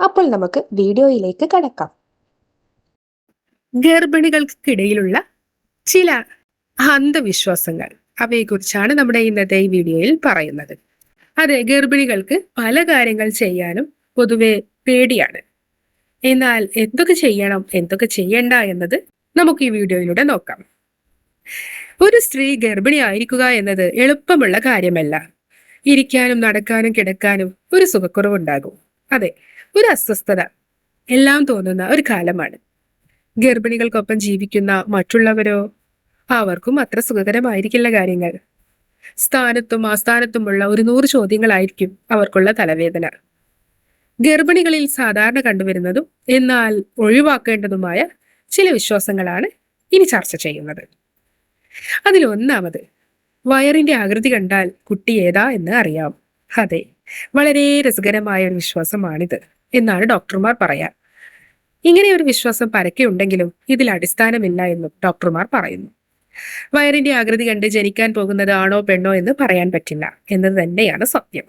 അപ്പോൾ നമുക്ക് വീഡിയോയിലേക്ക് കടക്കാം. ഗർഭിണികൾക്കിടയിലുള്ള ചില അന്ധവിശ്വാസങ്ങൾ അവയെക്കുറിച്ചാണ് നമ്മുടെ ഇന്നത്തെ ഈ വീഡിയോയിൽ പറയുന്നത്. അതെ ഗർഭിണികൾക്ക് പല കാര്യങ്ങൾ ചെയ്യാനും പൊതുവെ പേടിയാണ്. എന്നാൽ എന്തൊക്കെ ചെയ്യണം എന്തൊക്കെ ചെയ്യണ്ട എന്നത് നമുക്ക് ഈ വീഡിയോയിലൂടെ നോക്കാം. ഒരു സ്ത്രീ ഗർഭിണി ആയിരിക്കുക എന്നത് എളുപ്പമുള്ള കാര്യമല്ല. ഇരിക്കാനും നടക്കാനും കിടക്കാനും ഒരു സുഖക്കുറവുണ്ടാകും. അതെ ഒരു അസ്വസ്ഥത എല്ലാം തോന്നുന്ന ഒരു കാലമാണ്. ഗർഭിണികൾക്കൊപ്പം ജീവിക്കുന്ന മറ്റുള്ളവരോ അവർക്കും അത്ര സുഖകരമായിരിക്കില്ല കാര്യങ്ങൾ. സ്ഥാനത്തും ആസ്ഥാനത്തുമുള്ള ഒരു നൂറ് ചോദ്യങ്ങളായിരിക്കും അവർക്കുള്ള തലവേദന. ഗർഭിണികളിൽ സാധാരണ കണ്ടുവരുന്നതും എന്നാൽ ഒഴിവാക്കേണ്ടതുമായ ചില വിശ്വാസങ്ങളാണ് ഇനി ചർച്ച ചെയ്യുന്നത്. അതിലൊന്നാമത് വയറിന്റെ ആകൃതി കണ്ടാൽ കുട്ടി ഏതാ എന്ന് അറിയാം. അതെ വളരെ രസകരമായ ഒരു വിശ്വാസമാണിത്. എന്നാണ് ഡോക്ടർമാർ പറയാ. ഇങ്ങനെ ഒരു വിശ്വാസം പരക്കെ ഉണ്ടെങ്കിലും ഇതിൽ അടിസ്ഥാനമില്ല എന്നും ഡോക്ടർമാർ പറയുന്നു. വയറിന്റെ ആകൃതി കണ്ട് ജനിക്കാൻ പോകുന്നത് ആണോ പെണ്ണോ എന്ന് പറയാൻ പറ്റില്ല എന്നത് തന്നെയാണ് സത്യം.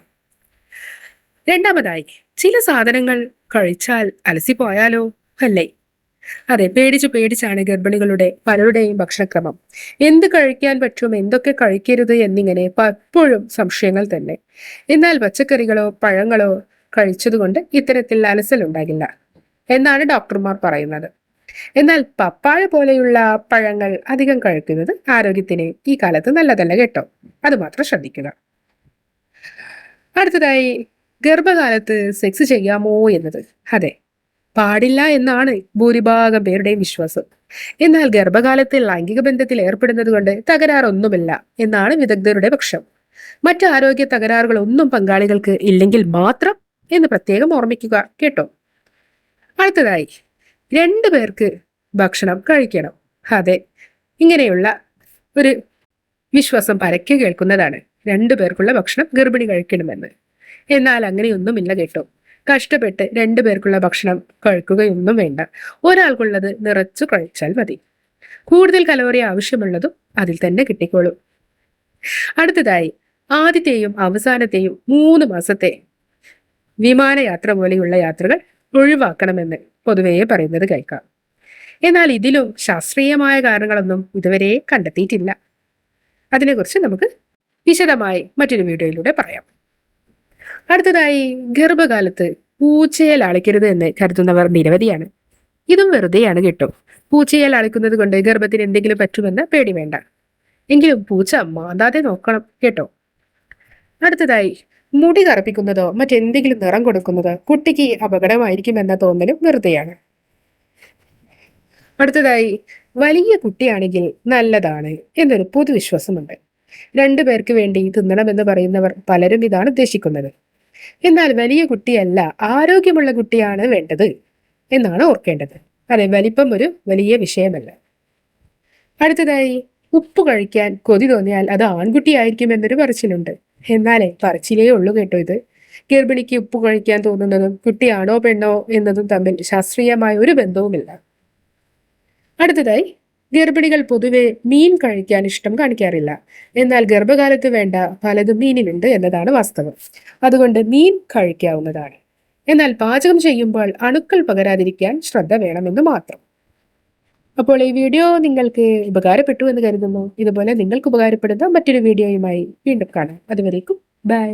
രണ്ടാമതായി ചില സാധനങ്ങൾ കഴിച്ചാൽ അലസി പോയാലോ? അല്ലേ? അതെ പേടിച്ചു പേടിച്ചാണ് ഗർഭിണികളുടെ പലരുടെയും ഭക്ഷണക്രമം. എന്ത് കഴിക്കാൻ പറ്റും എന്തൊക്കെ കഴിക്കരുത് എന്നിങ്ങനെ പലപ്പോഴും സംശയങ്ങൾ തന്നെ. എന്നാൽ പച്ചക്കറികളോ പഴങ്ങളോ കഴിച്ചതുകൊണ്ട് ഇത്തരത്തിൽ അലസലുണ്ടാകില്ല എന്നാണ് ഡോക്ടർമാർ പറയുന്നത്. എന്നാൽ പപ്പാഴ പോലെയുള്ള പഴങ്ങൾ അധികം കഴിക്കുന്നത് ആരോഗ്യത്തിന് ഈ കാലത്ത് നല്ലതല്ല കേട്ടോ. അത് മാത്രം ശ്രദ്ധിക്കുക. അടുത്തതായി ഗർഭകാലത്ത് സെക്സ് ചെയ്യാമോ എന്നത്. അതെ പാടില്ല എന്നാണ് ഭൂരിഭാഗം പേരുടെയും വിശ്വാസം. എന്നാൽ ഗർഭകാലത്തെ ലൈംഗിക ബന്ധത്തിൽ ഏർപ്പെടുന്നത് കൊണ്ട് തകരാറൊന്നുമില്ല എന്നാണ് വിദഗ്ധരുടെ പക്ഷം. മറ്റ് ആരോഗ്യ തകരാറുകളൊന്നും പങ്കാളികൾക്ക് ഇല്ലെങ്കിൽ മാത്രം എന്ന് പ്രത്യേകം ഓർമ്മിക്കുക കേട്ടോ? അടുത്തതായി രണ്ടു പേർക്ക് ഭക്ഷണം കഴിക്കണം. അതെ ഇങ്ങനെയുള്ള ഒരു വിശ്വാസം പരക്കെ കേൾക്കുന്നതാണ്. രണ്ടു പേർക്കുള്ള ഭക്ഷണം ഗർഭിണി കഴിക്കണമെന്ന്. എന്നാൽ അങ്ങനെയൊന്നുമില്ല കേട്ടോ? കഷ്ടപ്പെട്ട് രണ്ടു പേർക്കുള്ള ഭക്ഷണം കഴിക്കുകയൊന്നും വേണ്ട. ഒരാൾക്കുള്ളത് നിറച്ചു കഴിച്ചാൽ മതി. കൂടുതൽ കലോറി ആവശ്യമുള്ളതും അതിൽ തന്നെ കിട്ടിക്കോളും. അടുത്തതായി ആദ്യത്തെയും അവസാനത്തെയും മൂന്ന് മാസത്തെ വിമാനയാത്ര പോലെയുള്ള യാത്രകൾ ഒഴിവാക്കണമെന്ന് പൊതുവേ പറയുന്നത് കേൾക്കാം. എന്നാൽ ഇതിലും ശാസ്ത്രീയമായ കാരണങ്ങളൊന്നും ഇതുവരെ കണ്ടെത്തിയിട്ടില്ല. അതിനെക്കുറിച്ച് നമുക്ക് വിശദമായി മറ്റൊരു വീഡിയോയിലൂടെ പറയാം. അടുത്തതായി ഗർഭകാലത്ത് പൂച്ചയെ ലാളിക്കരുത് എന്ന് കരുതുന്നവർ നിരവധിയാണ്. ഇതും വെറുതെയാണ് കേട്ടോ. പൂച്ചയെ ലാളിക്കുന്നത് കൊണ്ട് ഗർഭത്തിന് എന്തെങ്കിലും പറ്റുമെന്ന് പേടി വേണ്ട. എങ്കിലും പൂച്ച മാതാതെ നോക്കണം കേട്ടോ. അടുത്തതായി മുടി കറുപ്പിക്കുന്നതോ മറ്റെന്തെങ്കിലും നിറം കൊടുക്കുന്നതോ കുട്ടിക്ക് അപകടമായിരിക്കുമെന്ന തോന്നലും വെറുതെയാണ്. അടുത്തതായി വലിയ കുട്ടിയാണെങ്കിൽ നല്ലതാണ് എന്നൊരു പൊതുവിശ്വാസമുണ്ട്. രണ്ടു പേർക്ക് വേണ്ടി തിന്നണമെന്ന് പറയുന്നവർ പലരും ഇതാണ് ഉദ്ദേശിക്കുന്നത്. എന്നാൽ വലിയ കുട്ടിയല്ല ആരോഗ്യമുള്ള കുട്ടിയാണ് വേണ്ടത് എന്നാണ് ഓർക്കേണ്ടത്. അതെ വലിപ്പം ഒരു വലിയ വിഷയമല്ല. അടുത്തതായി ഉപ്പ് കഴിക്കാൻ കൊതി തോന്നിയാൽ അത് ആൺകുട്ടിയായിരിക്കും എന്നൊരു പറച്ചിലുണ്ട്. എന്നാലേ പറച്ചിലേ ഉള്ളൂ കേട്ടോ ഇത്. ഗർഭിണിക്ക് ഉപ്പ് കഴിക്കാൻ തോന്നുന്നതും കുട്ടിയാണോ പെണ്ണോ എന്നതും തമ്മിൽ ശാസ്ത്രീയമായ ഒരു ബന്ധവുമില്ല. അടുത്തതായി ഗർഭിണികൾ പൊതുവെ മീൻ കഴിക്കാൻ ഇഷ്ടം കാണിക്കാറില്ല. എന്നാൽ ഗർഭകാലത്ത് വേണ്ട പലതും മീനിലുണ്ട് എന്നതാണ് വാസ്തവം. അതുകൊണ്ട് മീൻ കഴിക്കാവുന്നതാണ്. എന്നാൽ പാചകം ചെയ്യുമ്പോൾ അണുക്കൾ പകരാതിരിക്കാൻ ശ്രദ്ധ വേണമെന്ന് മാത്രം. അപ്പോൾ ഈ വീഡിയോ നിങ്ങൾക്ക് ഉപകാരപ്പെട്ടു എന്ന് കരുതുന്നു. ഇതുപോലെ നിങ്ങൾക്ക് ഉപകാരപ്പെടുന്ന മറ്റൊരു വീഡിയോയുമായി വീണ്ടും കാണാം. അതുവരേക്കും ബൈ.